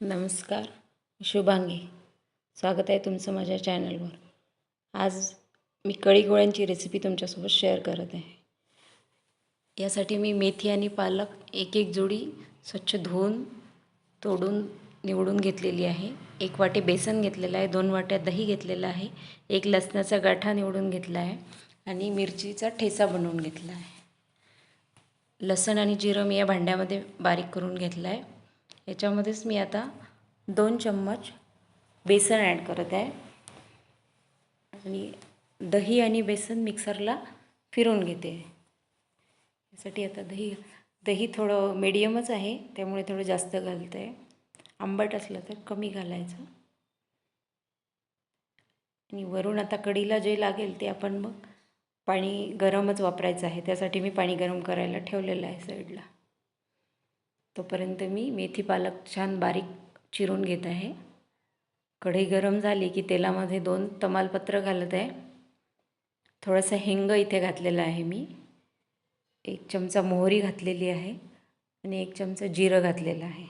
नमस्कार शुभांगी. स्वागत आहे तुमचं माझ्या चॅनलवर. आज मी कळी गोळ्यांची रेसिपी तुमच्यासोबत शेअर करत आहे. यासाठी मी मेथी आणि पालक एक एक जोडी स्वच्छ धुवून तोडून निवडून घेतलेली आहे. एक वाटी बेसन घेतलेलं आहे दोन वाट्या दही घेतलेलं आहे एक लसणाचा गाठा निवडून घेतला आहे आणि मिरचीचा ठेचा बनवून घेतला आहे. लसण आणि जिरं मी या भांड्यामध्ये बारीक करून घेतलं आहे. याच्यामध्येच मी आता दोन चम्मच बेसन ॲड करत आहे. आणि दही आणि बेसन मिक्सरला फिरून घेते. यासाठी आता दही दही थोडं मीडियमच आहे त्यामुळे थोडं जास्त घालतं. आहे आंबट असलं तर कमी घालायचं. आणि वरून आता कढीला जे लागेल ते आपण मग पाणी गरमच वापरायचं आहे. त्यासाठी मी पाणी गरम करायला ठेवलेलं आहे साईडला तोपर्यंत मी मेथी पालक छान बारीक चिरून घेत आहे. कढई गरम झाली की तेलामध्ये दोन तमालपत्र घालत आहे. थोडंसं हिंग इथे घातलेलं आहे मी. एक चमचा मोहरी घातलेली आहे आणि एक चमचा जिरं घातलेलं आहे.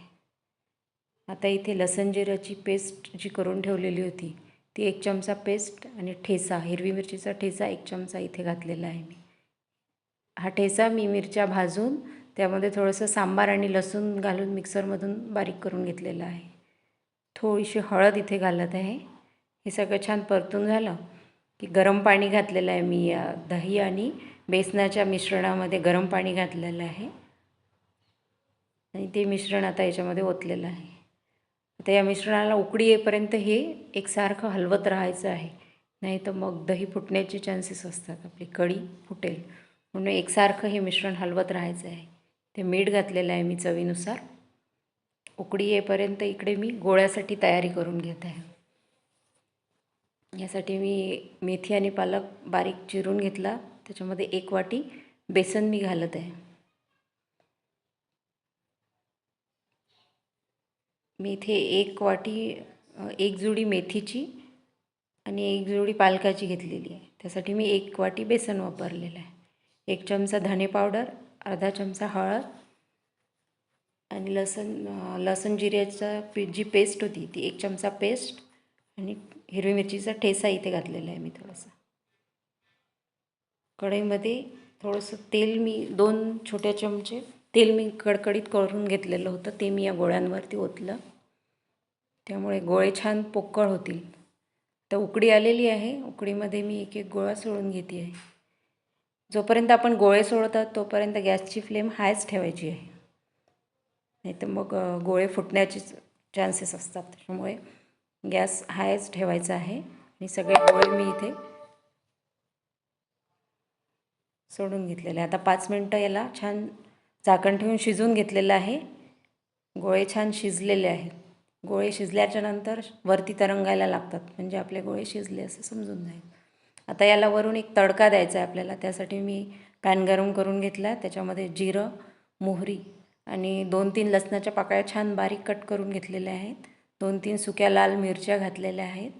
आता इथे लसण जिऱ्याची पेस्ट जी करून ठेवलेली होती ती एक चमचा पेस्ट आणि ठेचा हिरवी मिरचीचा ठेचा एक चमचा इथे घातलेला आहे मी. हा ठेचा मी मिरच्या भाजून त्यामध्ये थोडंसं सांबार आणि लसूण घालून मिक्सरमधून बारीक करून घेतलेलं आहे. थोडीशी हळद इथे घालत आहे. हे सगळं छान परतून झालं की गरम पाणी घातलेलं आहे मी. या दही आणि बेसनाच्या मिश्रणामध्ये गरम पाणी घातलेलं आहे. आणि ते मिश्रण आता याच्यामध्ये ओतलेलं आहे. आता या मिश्रणाला उकडी येईपर्यंत हे एकसारखं हलवत राहायचं आहे. नाही तर मग दही फुटण्याचे चान्सेस असतात. आपली कढी फुटेल. म्हणून एकसारखं हे मिश्रण हलवत राहायचं आहे. ते मीठ घातलेलं आहे मी चवीनुसार. उकडी येईपर्यंत इकडे मी गोळ्यासाठी तयारी करून घेत आहे. यासाठी मी मेथी आणि पालक बारीक चिरून घेतला. त्याच्यामध्ये एक वाटी बेसन मी घालत आहे. मी इथे एक वाटी एक जुडी मेथीची आणि एक जुडी पालकाची घेतलेली आहे. त्यासाठी मी एक वाटी बेसन वापरलेलं आहे. एक चमचा धने पावडर अर्धा चमचा हळद आणि लसण लसण जिऱ्याचा जी पेस्ट होती ती एक चमचा पेस्ट आणि हिरवी मिरचीचा ठेसा इथे घातलेला आहे मी थोडासा. कढईमध्ये थोडंसं तेल मी दोन छोट्या चमचे तेल मी कडकडीत करून घेतलेलं होतं ते मी या गोळ्यांवरती ओतलं. त्यामुळे गोळे छान पोकळ होतील. तर उकडी आलेली आहे उकडीमध्ये मी एक एक गोळा सोडून घेते आहे. जोपर्यंत आपण गोळे सोडतात तोपर्यंत गॅसची फ्लेम हायच ठेवायची आहे. नाही तर मग गोळे फुटण्याचे चान्सेस असतात. त्याच्यामुळे गॅस हायच ठेवायचा आहे. आणि सगळे गोळे मी इथे सोडून घेतलेले. आता पाच मिनटं याला छान झाकण ठेवून शिजून घेतलेलं आहे. गोळे छान शिजलेले आहेत. गोळे शिजल्याच्या नंतर वरती तरंगायला लागतात. म्हणजे आपले गोळे शिजले असं समजून जाईल. आता याला वरून एक तडका द्यायचा आहे आपल्याला. त्यासाठी मी पॅन गरम करून घेतला. त्याच्यामध्ये जिरं मोहरी आणि दोन तीन लसणाच्या पाकळ्या छान बारीक कट करून घेतलेल्या आहेत. दोन तीन सुक्या लाल मिरच्या घातलेल्या आहेत.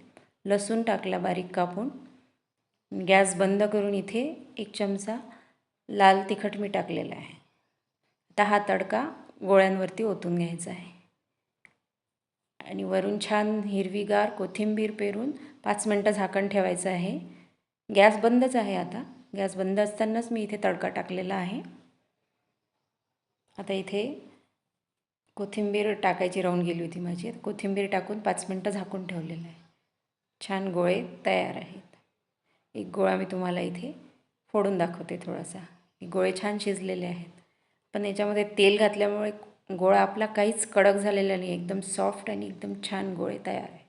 लसूण टाकला बारीक कापून. गॅस बंद करून इथे एक चमचा लाल तिखट मी टाकलेला आहे. आता हा तडका गोळ्यांवरती ओतून घ्यायचा आहे. आणि वरून छान हिरवीगार कोथिंबीर पेरून पाच मिनटं झाकण ठेवायचं आहे. गॅस बंदच आहे आता. गॅस बंद असतानाच मी इथे तडका टाकलेला आहे. आता इथे कोथिंबीर टाकायची राहून गेली होती माझी. कोथिंबीर टाकून पाच मिनटं झाकून ठेवलेलं आहे. छान गोळे तयार आहेत. एक गोळा मी तुम्हाला इथे फोडून दाखवते थोडासा. गोळे छान शिजलेले आहेत. पण याच्यामध्ये तेल घातल्यामुळे गोळा आपला काहीच कडक झालेला नाही. एकदम सॉफ्ट आणि एकदम छान गोळे तयार आहे